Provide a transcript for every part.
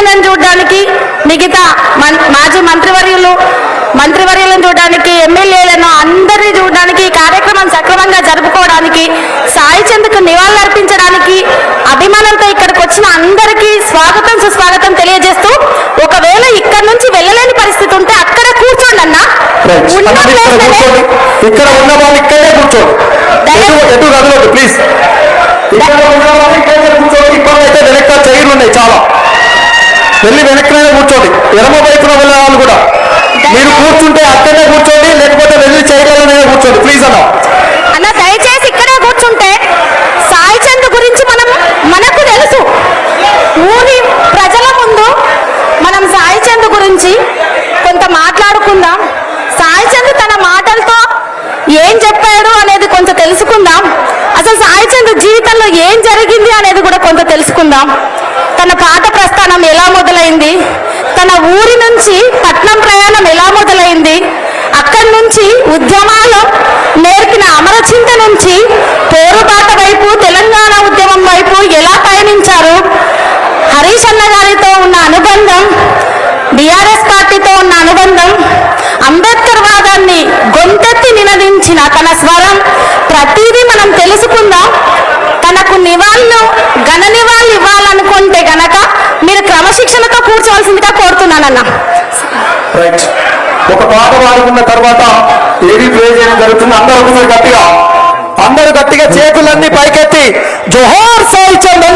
అన్నని చూడడానికి మిగతా మాజీ మంత్రివర్యులు మంత్రివర్యులను చూడడానికి ఎమ్మెల్యేలను అందరినీ చూడడానికి ఈ కార్యక్రమం సక్రమంగా జరుపుకోవడానికి సాయి చంద్కు నివాళులర్పించడానికి అభిమానంతో ఇక్కడికి వచ్చిన అందరికీ స్వాగతం సుస్వాగతం తెలియజేస్తూ ఒకవేళ ఇక్కడ నుంచి వెళ్ళలేని పరిస్థితి ఉంటే అక్కడ కూర్చోండి అన్న. రైట్. ఉన్న అందరూ ఇక్కడ place లోనే కూర్చోండి. ఇక్కడ ఉన్న వాళ్ళు ఇక్కడే కూర్చోండి. ఎటు ఎటు కదలొద్దు ప్లీజ్. ఇక్కడ ఉన్న వాళ్ళు ఇక్కడే కూర్చోండి. ఇబ్బంది అయితే వెనక చైర్లు ఉన్నాయి చాలా. వెళ్ళి వెనక్కినే కూర్చోండి. ఎడమ వైపున వెళ్ళే వాళ్ళు కూడా. మీరు కూర్చుంటే అక్కడనే కూర్చోండి లేకపోతే వెళ్ళి చేయగలనే కూర్చోండి. ప్లీజ్ అన్న. అన్న దయచేసి ఇక్కడే కూర్చుంటే సాయి చంద్ గురించి మనం మనకు తెలుసు. ఊరి ప్రజల ముందు మనం సాయి చంద్ గురించి కొంత మాట్లాడుకుందాం. సాయి చంద్ తన మాటలతో ఏం చెప్పాడు అనేది కొంత తెలుసుకుందాం. అసలు సాయి చంద్ జీవితంలో ఏం జరిగింది అనేది కూడా కొంత తెలుసుకుందాం. తన పాట ప్రస్థానం ఎలా మొదలైంది? తన ఊరి నుంచి పట్నం ప్రయాణం ఎలా మొదలైంది? అక్కడి నుంచి ఉద్యమాలు నేర్పిన అమరచింత నుంచి పోరుబాట వైపు తెలంగాణ ఉద్యమం వైపు ఎలా పయనించారు? హరీష్ అన్న గారితో ఉన్న అనుబంధం బీఆర్ఎస్ పార్టీతో ఉన్న అనుబంధం అంబేద్కర్ వాదాన్ని గొంతెత్తి నినదించిన తన స్వరం ప్రతిదీ మనం తెలుసుకుందాం తనకు నివాళులు ఘన నివాళులు ఇవ్వాలనుకుంటే గనక మీరు తీసుకోవాల్సిందిగా కోరుతున్నానన్న. రైట్ ఒక పాట పాడుకున్న తర్వాత ఏది ప్లే చేయడం జరుగుతుంది అందరూ ఒకసారి గట్టిగా. అందరూ గట్టిగా చేతులన్నీ పైకెత్తి జోహార్ సాయి చంద్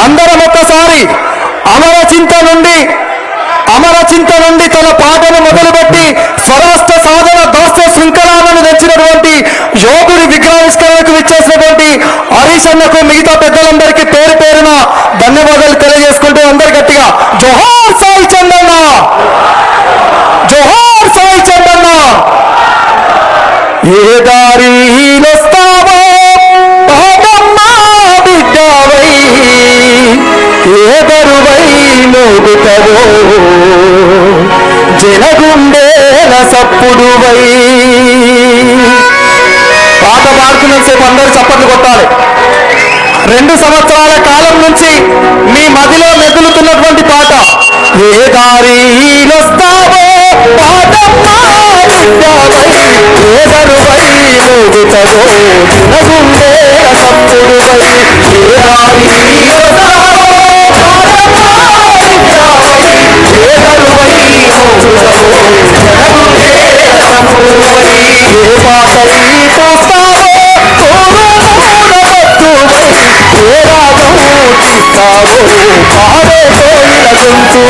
అందరం ఒక్కసారి అమర చింత నుండి అమర చింత నుండి తన పాటను మొదలుపెట్టి స్వరాష్ట్ర సాధన దోస్త శృంఖలాలను తెచ్చినటువంటి యోగుడి విగ్రహావిష్కరణకు విచ్చేసినటువంటి హరీష్ అన్నకు మిగతా పెద్దలందరికీ పేరు పేరున ధన్యవాదాలు తెలియజేసుకుంటూ అందరు గట్టిగా జోహార్ సాయి చందన్న! జోహార్ సాయి చందన్న! ఏ దారిలోస్తావో బిడ్డవై! ఏ దరువై నోగుతవో జనగుండేల సప్పుడువై పాట పాడుతున్నంతసేపు అందరూ చప్పట్లు కొట్టాలి. రెండు సంవత్సరాల కాలం నుంచి మీ మదిలో మెదులుతున్నటువంటి పాట. ఏ దారిలోస్తావో పాదమ్మా బిడ్డవై ఏ దరువై మోగుతవో ఏ దారిలోస్తావో Oh!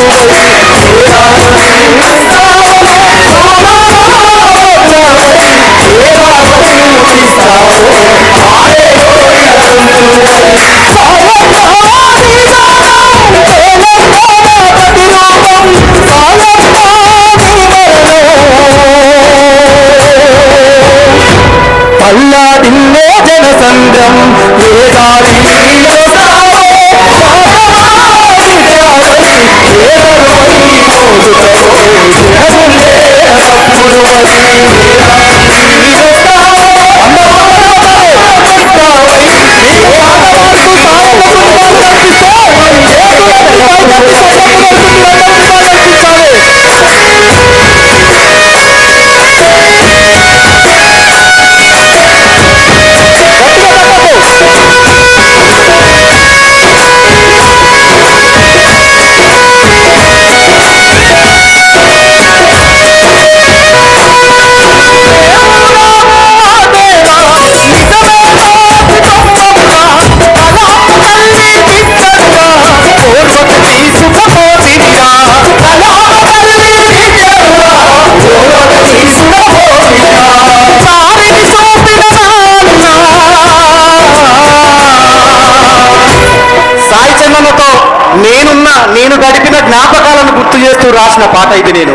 రాసిన పాట ఇది నేను.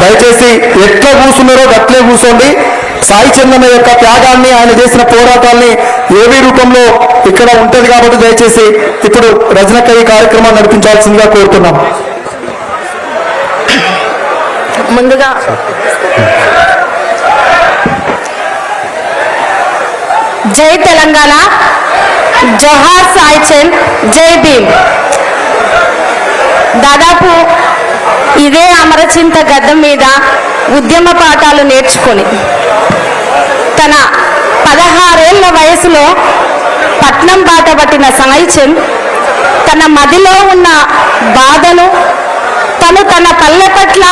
దయచేసి ఎట్లా కూర్చున్నారో అట్లే కూర్చోండి. సాయి చందన్న యొక్క త్యాగాన్ని ఆయన చేసిన పోరాటాన్ని ఏవి రూపంలో ఇక్కడ ఉంటుంది కాబట్టి దయచేసి ఇప్పుడు రజనక ఈ కార్యక్రమాన్ని నడిపించాల్సిందిగా కోరుతున్నాం. ముందుగా జై తెలంగాణ. జోహార్ సాయి చంద్. జై భీమ్. దాదాపు ఇదే అమరచింత గద్దం మీద ఉద్యమ పాఠాలు నేర్చుకొని తన పదహారేళ్ళ వయసులో పట్నం బాట పట్టిన సాయి చంద్ తన మదిలో ఉన్న బాధను తను తన పల్లె పట్ల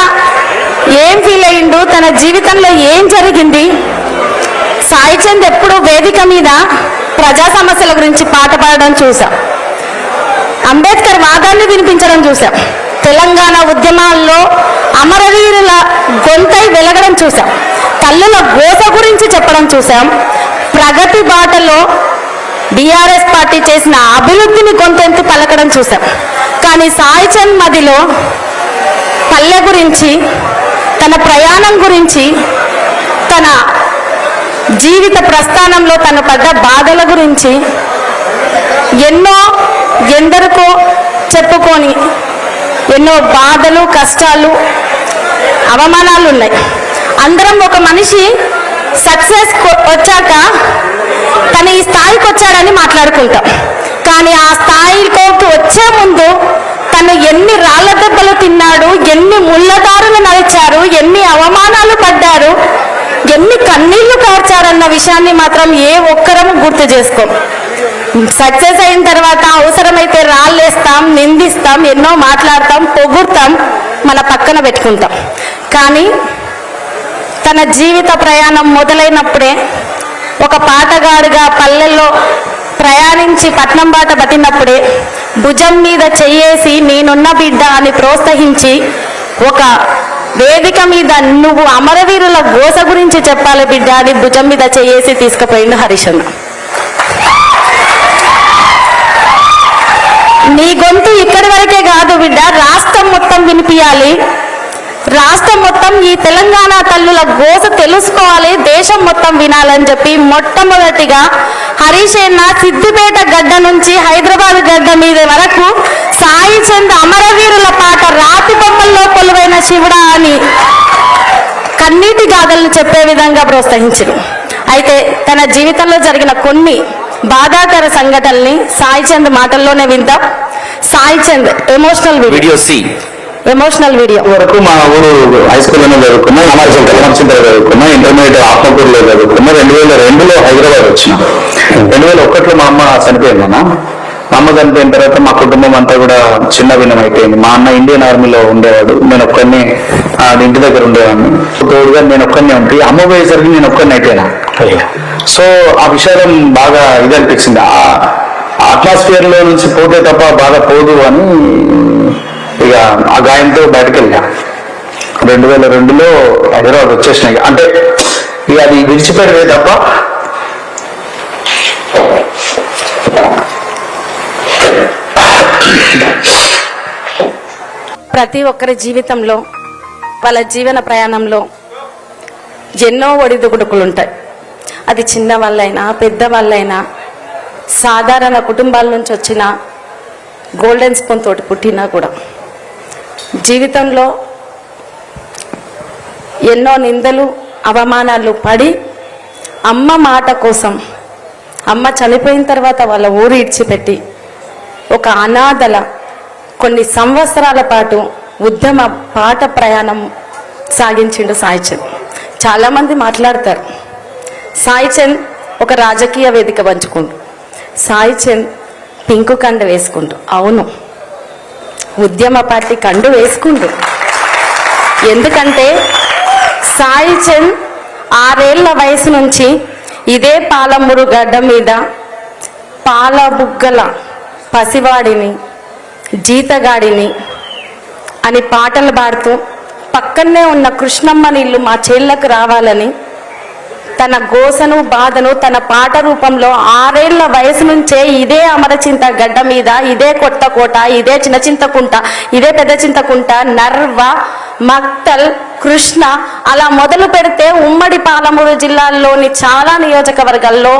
ఏం ఫీల్ అయిండు తన జీవితంలో ఏం జరిగింది? సాయి చంద్ ఎప్పుడు వేదిక మీద ప్రజా సమస్యల గురించి పాట పాడడం చూసాం అంబేద్కర్ వాదాన్ని వినిపించడం చూసాం తెలంగాణ ఉద్యమాల్లో అమరవీరుల గొంతై వెలగడం చూసాం తల్లుల గోస గురించి చెప్పడం చూసాం ప్రగతి బాటలో బీఆర్ఎస్ పార్టీ చేసిన అభివృద్ధిని గొంతెంతు పలకడం చూసాం కానీ సాయి చంద్ మదిలో పల్లె గురించి తన ప్రయాణం గురించి తన జీవిత ప్రస్థానంలో తను పడ్డ బాధల గురించి ఎన్నో ఎందరికో చెప్పుకొని ఎన్నో బాధలు కష్టాలు అవమానాలు ఉన్నాయి అందరం ఒక మనిషి సక్సెస్ వచ్చాక తను ఈ స్థాయికి వచ్చాడని మాట్లాడుకుంటాం. కానీ ఆ స్థాయికి వచ్చే ముందు తను ఎన్ని రాళ్ళ దెబ్బలు తిన్నాడు ఎన్ని ముళ్ళదారులు నడిచారు ఎన్ని అవమానాలు పడ్డారు అన్న విషయాన్ని మాత్రం ఏ ఒక్కరం గుర్తు చేసుకో. సక్సెస్ అయిన తర్వాత అవసరమైతే రాళ్ళేస్తాం నిందిస్తాం ఎన్నో మాట్లాడతాం పొగుడతాం మన పక్కన పెట్టుకుంటాం. కానీ తన జీవిత ప్రయాణం మొదలైనప్పుడే ఒక పాటగాడుగా పల్లెల్లో ప్రయాణించి పట్నం బాట పట్టినప్పుడే భుజం మీద చెయ్యేసి నేనున్న బిడ్డ అని ప్రోత్సహించి ఒక వేదిక మీద నువ్వు అమరవీరుల గోస గురించి చెప్పాలి బిడ్డ అని భుజం మీద చేసి తీసుకుపోయిండు హరిశన్న నీ గొంతు ఇక్కడి వరకే కాదు బిడ్డ రాష్ట్రం మొత్తం వినిపించాలి రాష్ట్రం మొత్తం ఈ తెలంగాణ తల్లుల గోస తెలుసుకోవాలి దేశం మొత్తం వినాలని చెప్పి మొట్టమొదటిగా హరీష్ సిద్దిపేట గడ్డ నుంచి హైదరాబాద్ గడ్డ మీద వరకు సాయి చంద్ అమరవీరుల పాట రాతి బొమ్మల్లో కొలువైన శివుడా అని కన్నీటి గాథలను చెప్పే విధంగా ప్రోత్సహించరు అయితే తన జీవితంలో జరిగిన కొన్ని బాధాకర సంఘటనల్ని సాయి చంద్ మాటల్లోనే విందాం. Sai Chand emotional video video C emotional video వరకు మా ఊరు హై స్కూల్లోనే చదువుకున్నా అమర్చింతలో అమర్చింతలో చదువుకున్నా ఇంటర్మీడియట్ ఆత్మకూరులో చదువుకున్నా రెండు వేల రెండులో హైదరాబాద్ వచ్చిన. రెండు వేల ఒకటిలో మా అమ్మ చనిపోయింది అన్న. మా అమ్మ చనిపోయిన తర్వాత మా కుటుంబం అంతా కూడా చిన్న భిన్నం అయిపోయింది. మా అన్న ఇండియన్ ఆర్మీలో ఉండేవాడు. నేను ఒక్కడిని ఆ, ఇంటి దగ్గర ఉండేవాడిని. తోడుగా నేను ఒక్కడిని ఉంటే అమ్మ పోయేసరికి నేను ఒక్కడిని అయిపోయినా. సో ఆ విషయం బాగా ఇది అనిపించింది ఆ అట్మాస్ఫియర్లో నుంచి పోతే తప్ప బాగా పోదు అని ఇక ఆ గాయంతో బయటకు వెళ్ళా రెండు వేల రెండులో హైదరాబాద్ వచ్చేసినాయి. అంటే ఇక అది విడిచిపెట్టవే తప్ప ప్రతి ఒక్కరి జీవితంలో వాళ్ళ జీవన ప్రయాణంలో ఎన్నో ఒడిదుగుడుకులు ఉంటాయి అది చిన్న వాళ్ళైనా పెద్ద వాళ్ళైనా సాధారణ కుటుంబాల నుంచి వచ్చిన గోల్డెన్ స్పూన్ తోటి పుట్టినా కూడా. జీవితంలో ఎన్నో నిందలు అవమానాలు పడి అమ్మ మాట కోసం అమ్మ చనిపోయిన తర్వాత వాళ్ళ ఊరు ఇడ్చిపెట్టి ఒక అనాథల కొన్ని సంవత్సరాల పాటు ఉద్యమ పాట ప్రయాణం సాగించిండు సాయిచంద్ చాలామంది మాట్లాడతారు సాయిచంద్ ఒక రాజకీయ వేదిక పంచుకుంటూ సాయిచంద్ పింకు కండ వేసుకుంటూ అవును. ఉద్యమ పార్టీ కండు వేసుకుండు. ఎందుకంటే సాయి చంద్ ఆరేళ్ళ వయసు నుంచి ఇదే పాలమూరు గడ్డ మీద పాల బుగ్గల పసివాడిని జీతగాడిని అని పాటలు పాడుతూ పక్కనే ఉన్న కృష్ణమ్మ నీళ్ళు మా చేళ్ళకు రావాలని తన గోసను బాధను తన పాట రూపంలో ఆరేళ్ళ వయసు నుంచే ఇదే అమరచింత గడ్డ మీద ఇదే కొత్త కోట ఇదే చిన్న చింతకుంట ఇదే పెద్ద చింతకుంట నర్వ మక్తల్ కృష్ణ అలా మొదలు పెడితే ఉమ్మడి పాలమూరు జిల్లాల్లోని చాలా నియోజకవర్గాల్లో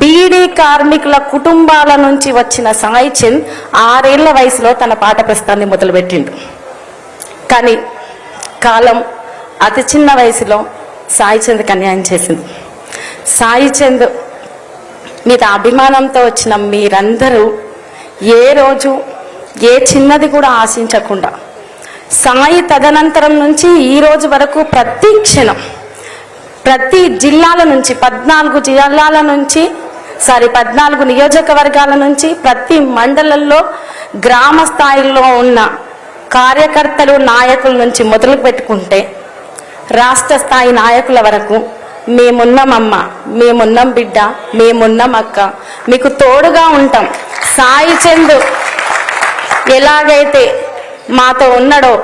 బీడీ కార్మికుల కుటుంబాల నుంచి వచ్చిన సాయి చంద్ ఆరేళ్ళ వయసులో తన పాట ప్రస్థాన్ని మొదలుపెట్టిండు. కానీ కాలం అతి చిన్న వయసులో సాయి చంద్కి అన్యాయం చేసింది. సాయి చంద్ మీద అభిమానంతో వచ్చిన మీరందరూ ఏ రోజు ఏ చిన్నది కూడా ఆశించకుండా సాయి తదనంతరం నుంచి ఈ రోజు వరకు ప్రతి క్షణం ప్రతి జిల్లాల నుంచి పద్నాలుగు జిల్లాల నుంచి సారీ పద్నాలుగు నియోజకవర్గాల నుంచి ప్రతి మండలంలో గ్రామ స్థాయిలో ఉన్న కార్యకర్తలు నాయకుల నుంచి మొదలు పెట్టుకుంటే రాష్ట్ర స్థాయి నాయకుల వరకు మేమున్నాం అమ్మ మేమున్నాం బిడ్డ మేమున్నాం అక్క. మీకు తోడుగా ఉంటాం. సాయి చందు ఎలాగైతే మాతో ఉన్నాడో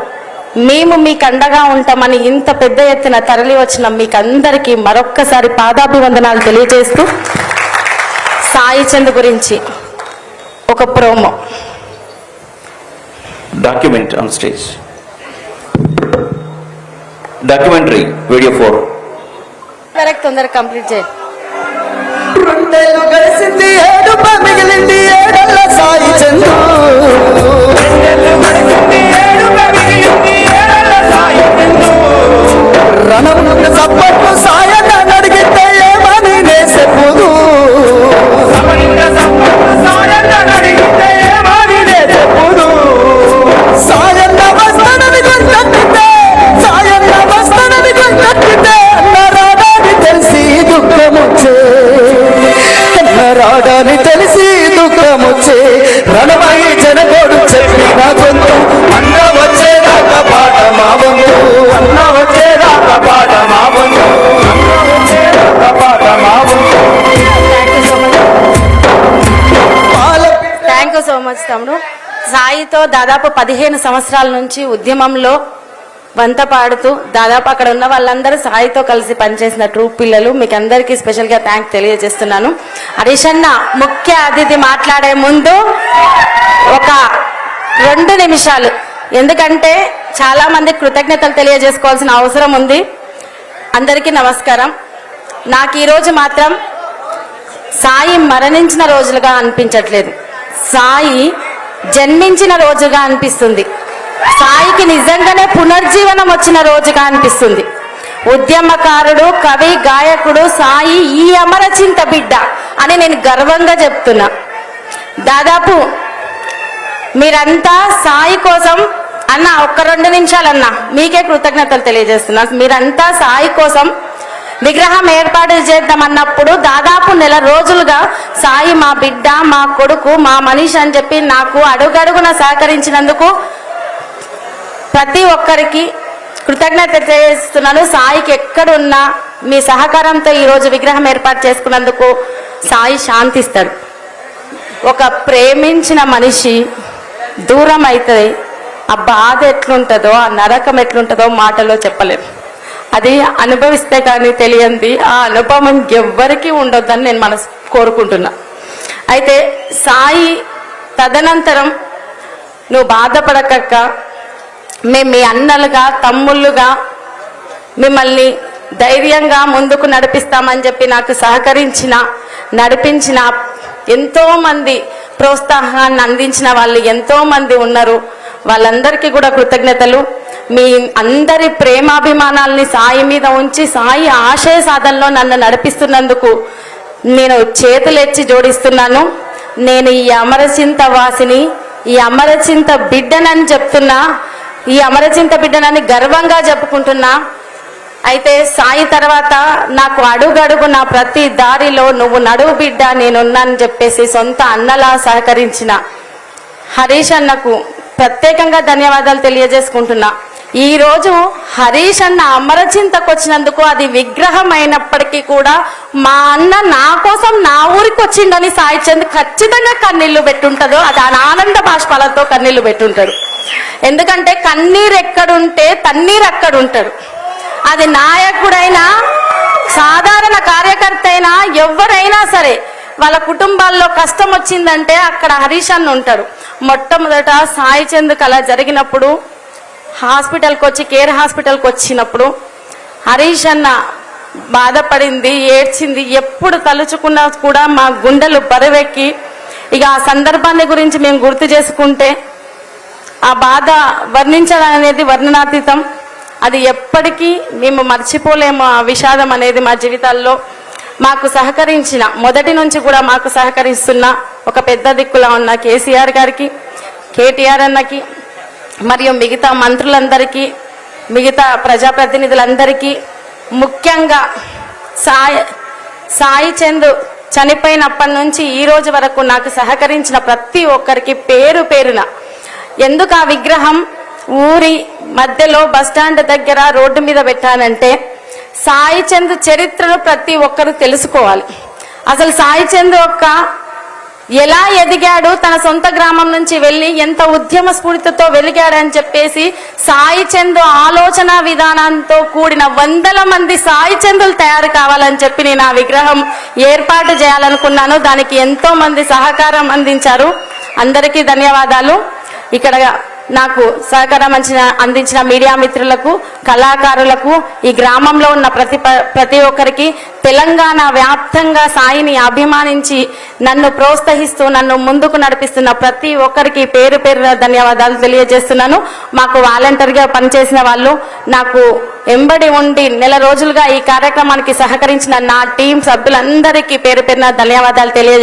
మేము మీకు అండగా ఉంటామని ఇంత పెద్ద ఎత్తున తరలి వచ్చిన మీకందరికీ మరొక్కసారి పాదాభివందనాలు తెలియజేస్తూ సాయి చంద్ గురించి ఒక promo. Document on stage Documentary, video 4. వరకు తొందరగా కంప్లీట్ చేయండి రెండేళ్ళు గడిచింది ఏడుప మిగిలింది ఏడల్ల సాయి చందు రణమున్న సప్పట్లు సాయన్న దాదాపు పదిహేను సంవత్సరాల నుంచి ఉద్యమంలో వంత పాడుతూ దాదాపు అక్కడ ఉన్న వాళ్ళందరూ సాయితో కలిసి పనిచేసిన ట్రూప్ పిల్లలు. మీకు అందరికీ స్పెషల్గా థ్యాంక్ తెలియజేస్తున్నాను. హరీష్ అన్న ముఖ్య అతిథి మాట్లాడే ముందు ఒక రెండు నిమిషాలు. ఎందుకంటే చాలా మంది కృతజ్ఞతలు తెలియజేసుకోవాల్సిన అవసరం ఉంది. అందరికీ నమస్కారం. నాకు ఈరోజు మాత్రం సాయి మరణించిన రోజులుగా అనిపించట్లేదు. సాయి జన్మించిన రోజుగా అనిపిస్తుంది. సాయికి నిజంగానే పునర్జీవనం వచ్చిన రోజుగా అనిపిస్తుంది. ఉద్యమకారుడు కవి గాయకుడు సాయి ఈ అమరచింత బిడ్డ అని నేను గర్వంగా చెప్తున్నా. దాదాపు మీరంతా సాయి కోసం అన్న ఒక్క రెండు నిమిషాలన్నా మీకే కృతజ్ఞతలు తెలియజేస్తున్నా. మీరంతా సాయి కోసం విగ్రహం ఏర్పాటు చేద్దాం అన్నప్పుడు దాదాపు నెల రోజులుగా సాయి మా బిడ్డ మా కొడుకు మా మనిషి అని చెప్పి నాకు అడుగడుగున సహకరించినందుకు ప్రతి ఒక్కరికి కృతజ్ఞత తెలియజేస్తున్నాను సాయికి ఎక్కడున్నా మీ సహకారంతో ఈరోజు విగ్రహం ఏర్పాటు చేసుకున్నందుకు సాయి శాంతిస్తాడు. ఒక ప్రేమించిన మనిషి దూరం అవుతుంది ఆ బాధ ఎట్లుంటుందో ఆ నరకం ఎట్లుంటుందో మాటలో చెప్పలేము అది అనుభవిస్తే కానీ తెలియంది ఆ అనుభవం ఎవ్వరికీ ఉండొద్దని నేను మనసు కోరుకుంటున్నా. అయితే సాయి తదనంతరం నువ్వు బాధపడకక్క. మేము మీ అన్నలుగా తమ్ముళ్ళుగా మిమ్మల్ని ధైర్యంగా ముందుకు నడిపిస్తామని చెప్పి నాకు సహకరించిన నడిపించిన ఎంతోమంది ప్రోత్సాహాన్ని అందించిన వాళ్ళు ఎంతోమంది ఉన్నారు. వాళ్ళందరికీ కూడా కృతజ్ఞతలు. మీ అందరి ప్రేమాభిమానాల్ని సాయి మీద ఉంచి సాయి ఆశయ సాధనలో నన్ను నడిపిస్తున్నందుకు నేను చేతులెచ్చి జోడిస్తున్నాను. నేను ఈ అమరచింత వాసిని ఈ అమరచింత బిడ్డనని చెప్తున్నా ఈ అమరచింత బిడ్డనని గర్వంగా చెప్పుకుంటున్నా. అయితే సాయి తర్వాత నాకు అడుగడుగు నా ప్రతి దారిలో నువ్వు నడువు బిడ్డ నేనున్నానని చెప్పేసి సొంత అన్నలా సహకరించిన హరీష్ అన్నకు ప్రత్యేకంగా ధన్యవాదాలు తెలియజేసుకుంటున్నా. ఈరోజు హరీష్ అన్న అమరచింతకు వచ్చినందుకు అది విగ్రహం అయినప్పటికీ కూడా మా అన్న నా కోసం నా ఊరికి వచ్చిండని సాయి చంద్ ఖచ్చితంగా కన్నీళ్ళు పెట్టుంటదో అది ఆ ఆనంద బాష్పాలతో కన్నీళ్ళు పెట్టుంటాడు. ఎందుకంటే కన్నీరు ఎక్కడుంటే తన్నీరు అక్కడుంటాడు. అది నాయకుడైనా సాధారణ కార్యకర్త అయినా ఎవరైనా సరే వాళ్ళ కుటుంబాల్లో కష్టం వచ్చిందంటే అక్కడ హరీష్ అన్న ఉంటాడు. మొట్టమొదట సాయి చంద్కు అలా జరిగినప్పుడు హాస్పిటల్కి వచ్చి కేర్ హాస్పిటల్కి వచ్చినప్పుడు హరీష్ అన్న బాధపడింది ఏడ్చింది ఎప్పుడు తలుచుకున్నా కూడా మా గుండెలు బరువెక్కి. ఇక ఆ సందర్భాన్ని గురించి మేము గుర్తు చేసుకుంటే ఆ బాధ వర్ణించడం అనేది వర్ణనాతీతం. అది ఎప్పటికీ మేము మర్చిపోలేము ఆ విషాదం అనేది మా జీవితాల్లో. మాకు సహకరించిన మొదటి నుంచి కూడా మాకు సహకరిస్తున్న ఒక పెద్ద దిక్కులా ఉన్న కేసీఆర్ గారికి కేటీఆర్ అన్నకి మరియు మిగతా మంత్రులందరికీ మిగతా ప్రజాప్రతినిధులందరికీ ముఖ్యంగా సాయి సాయి చంద్ చనిపోయినప్పటి నుంచి ఈ రోజు వరకు నాకు సహకరించిన ప్రతి ఒక్కరికి పేరు పేరున. ఎందుకు ఆ విగ్రహం ఊరి మధ్యలో బస్టాండ్ దగ్గర రోడ్డు మీద పెట్టానంటే సాయి చంద్ చరిత్రను ప్రతి ఒక్కరు తెలుసుకోవాలి. అసలు సాయి చంద్ యొక్క ఎలా ఎదిగాడు తన సొంత గ్రామం నుంచి వెళ్ళి ఎంత ఉద్యమ స్ఫూర్తితో వెలిగాడని చెప్పేసి సాయి చందు ఆలోచన విధానంతో కూడిన వందల మంది సాయి చందులు తయారు కావాలని చెప్పి నేను ఆ విగ్రహం ఏర్పాటు చేయాలనుకున్నాను. దానికి ఎంతో మంది సహకారం అందించారు. అందరికీ ధన్యవాదాలు. ఇక్కడ నాకు సహకారం అందించిన మీడియా మిత్రులకు కళాకారులకు ఈ గ్రామంలో ఉన్న ప్రతి ప- ప్రతి ఒక్కరికి తెలంగాణ వ్యాప్తంగా సాయిని అభిమానించి నన్ను ప్రోత్సహిస్తూ నన్ను ముందుకు నడిపిస్తున్న ప్రతి ఒక్కరికి పేరు పేరున ధన్యవాదాలు తెలియజేస్తున్నాను. మాకు వాలంటీర్గా పనిచేసిన వాళ్ళు నాకు ఎంబడి ఉండి నెల రోజులుగా ఈ కార్యక్రమానికి సహకరించిన నా టీం సభ్యులందరికీ పేరు పేరున ధన్యవాదాలు తెలియజే